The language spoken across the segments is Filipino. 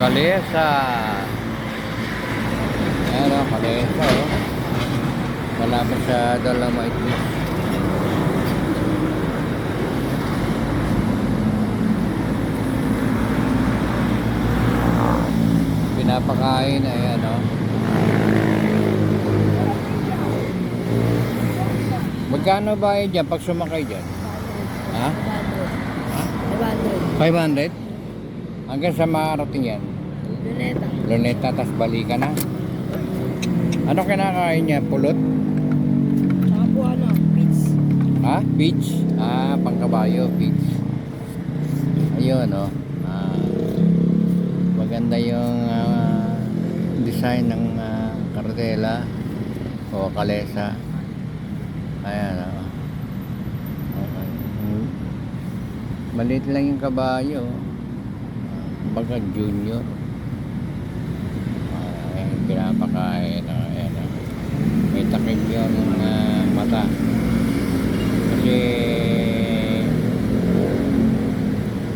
Kalesa. Ayan o, kalesa o. Malapit sa Dolomite Beach. Pinapakain, ayan o. Magkano ba yun dyan pag sumakay dyan? Ha? 500. 500? Hanggang sa makarating yan? Luneta. Luneta, tas balikan na. Ano kinakain niya? Pulot? Saka po ano, pits. Ha? Peach? Ah, pangkabayo, peach. Ayun, no? Ah, maganda yung ah, design ng ah, kartela o kalesa. Ayan, oh. Okay. Maliit lang yung kabayo. Baga junior. Ah, pinapakain. oh. Ayan, oh. May takip yung ah, mata. Kasi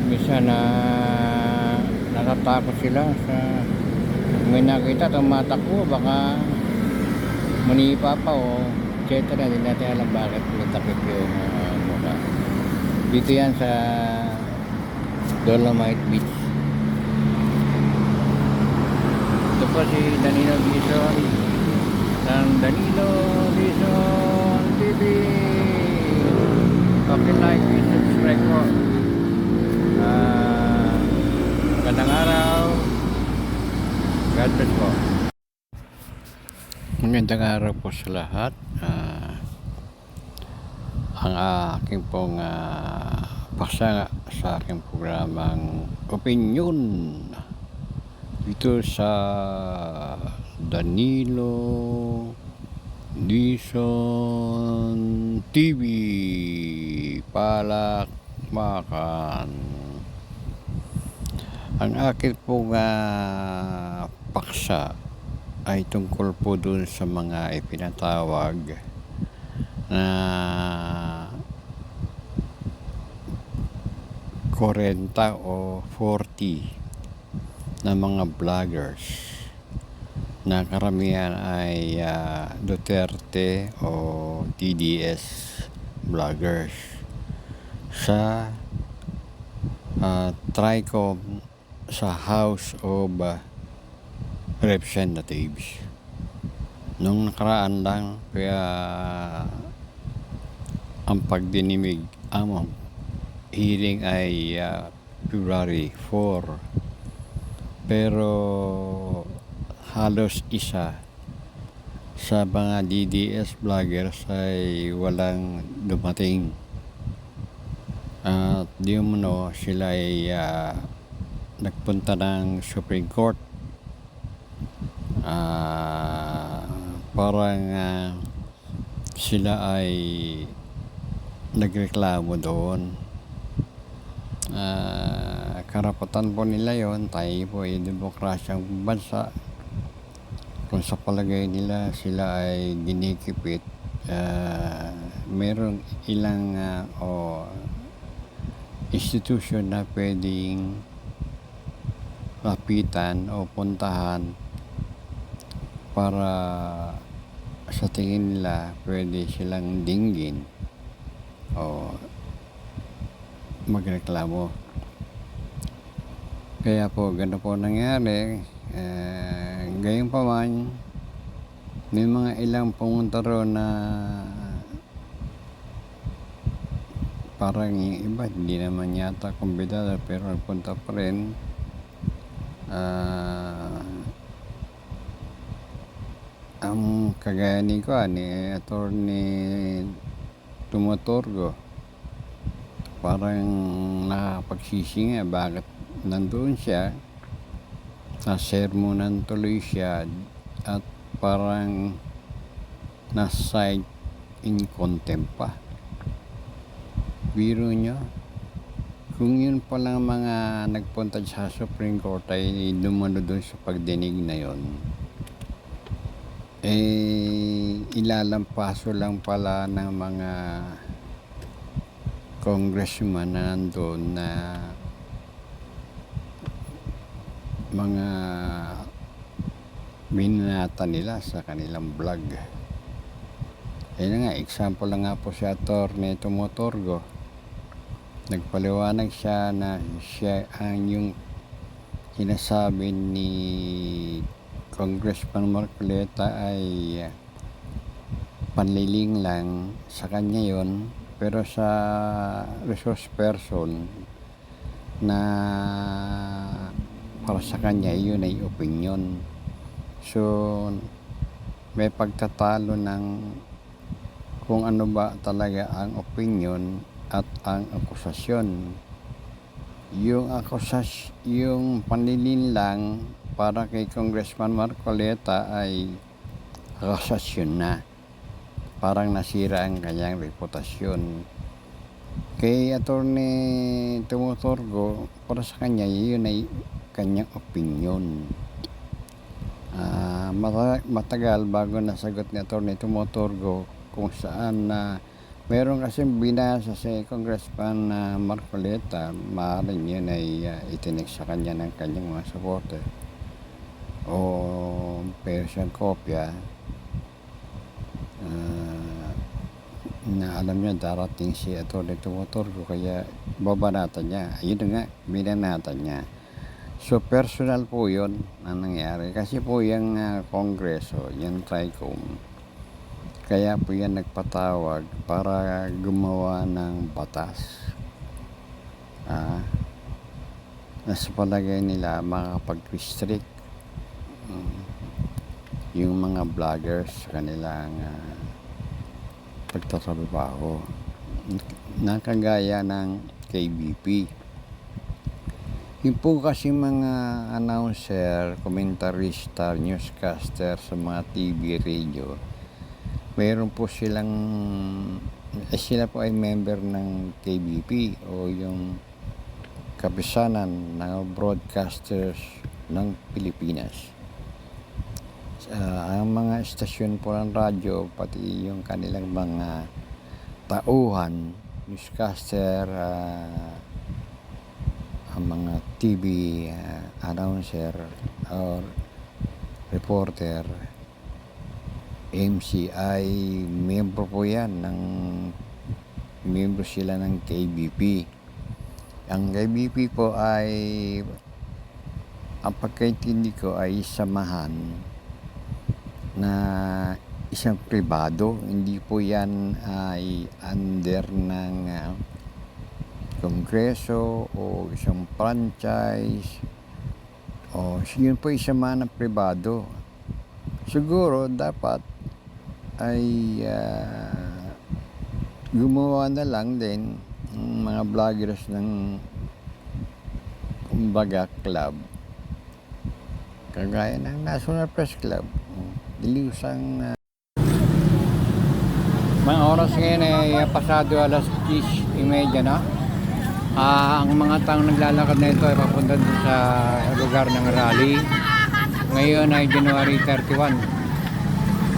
minsan na natatakot sila sa may nakita tumatakbo baka manipa pa o etc. Hindi natin alam bakit may takip yung uh, mukha. Dito yan sa Dolomite Beach. Ito po si Danilo Bison ng Danilo Bison TV. Okay, like and subscribe po. Ah, magandang araw. God bless po. Magandang araw po sa lahat. Ah, ang aking pong uh, paksa sa aking programang Opinion dito sa Danilo Dison TV Palakmakan ang akin pong ah, paksa ay tungkol po dun sa mga ipinatawag na 40 o 40 na mga vloggers na karamihan ay ah, Duterte o DDS vloggers sa ah, TRICOM sa House of ah, Representatives. Nung nakaraan lang, kaya ang pagdinimig, ang hearing ay ah, February 4. Pero halos isa sa mga DDS vloggers ay walang dumating. At di umano sila ay ah, nagpunta ng Supreme Court. Ah, parang ah, sila ay nagreklamo doon. Ah, karapatan po nila yon tayo po ay demokrasyang bansa. Kung sa palagay nila sila ay ginikipit ah, merong ilang ah, o institution na pwedeng lapitan o puntahan para sa tingin nila pwede silang dinggin o magreklamo. Kaya po, gano'n po nangyari. Eh, gayon pa man, may mga ilang pumunta roon na parang yung iba, hindi naman yata kumbidada pero nagpunta pa rin. Ah, ang kagaya ni ko, ni Attorney Tumotorgo, parang nakapagsisi nga bakit nandun siya, nasermonan tuloy siya at parang na-cite in contempt pa. Biro nyo, kung yun palang mga nagpunta sa Supreme Court ay dumano doon sa pagdinig na yon eh ilalampaso lang pala ng mga congressman na nandun na mga minata nila sa kanilang vlog. Ayun nga, example lang nga po si Atty. Tumotorgo. Nagpaliwanag siya na siya ang yung sinasabi ni Congressman Marcoleta ay uh, panliling lang sa kanya yon pero sa resource person na para sa kanya yun ay opinion. So may pagtatalo ng kung ano ba talaga ang opinion at ang akusasyon. Yung akusas yung panlilin lang para kay Congressman Marcoleta ay akusasyon na. Parang nasira ang kanyang reputasyon. Kay attorney Tumutorgo para sa kanya yun ay kanyang opinion Ah, mata- matagal bago nasagot ni attorney Tumutorgo kung saan na meron kasing binasa si Congressman na Marcoleta maaaring yun ay uh, itinig sa kanya ng kanyang mga supporter o pero siyang kopya. Ah, na alam niya darating si Atty. Tumotorgo kaya babanatan niya. Ayun nga binanatan niya so personal po yun ang nangyari. Kasi po yung ah, kongreso yung TRICOM kaya po yan nagpatawag para gumawa ng batas. Ah, na sa palagay nila makakapag-restrict mm, yung mga vloggers sa kanilang ah, pagtatrabaho. Nakagaya ng KBP yung po kasi mga announcer, komentarista, newscaster sa mga TV, radio mayroon po silang eh, sila po ay member ng KBP o yung kapisanan ng broadcasters ng Pilipinas. Ah, ang mga estasyon po ng radyo, pati yung kanilang mga tauhan, newscaster, ah, ang mga TV ah, announcer or reporter, MCI, membro po yan ng membro sila ng KBP. Ang KBP po ay ang pagkaintindi ko ay samahan na isang pribado. Hindi po yan ay under ng ah, kongreso o isang franchise o yun po isang man ng. Siguro dapat ay ah, gumawa na lang din ng mga vloggers ng kumbaga club. Kagaya ng National Press Club. Dilusang uh, mga oras ngayon ay pasado alas 10.30 na Ah, ang mga taong naglalakad na ito ay papunta sa lugar ng rally ngayon ay January 31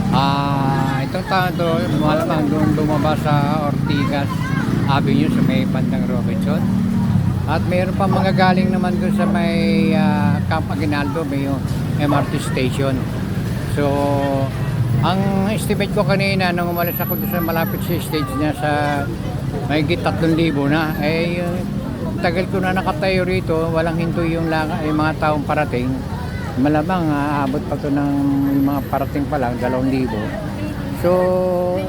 Ah, itong taon to, malamang doon lumabas sa Ortigas Avenue sa may bandang Robinson. At mayroon pa mga galing naman doon sa may ah, Camp Aguinaldo, may MRT station. So, ang estimate ko kanina nung umalis ako doon sa malapit sa stage niya sa may 3,000 na, eh yung tagal ko na nakatayo rito, walang hinto yung, langa, yung mga taong parating. Malamang aabot pa to ng mga parating pa lang 2,000 so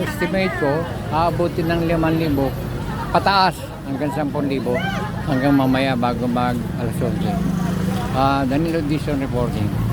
estimate ko aabotin ng 5,000 pataas hanggang 10,000 hanggang mamaya bago mag alas 11 uh, Danilo Dizon reporting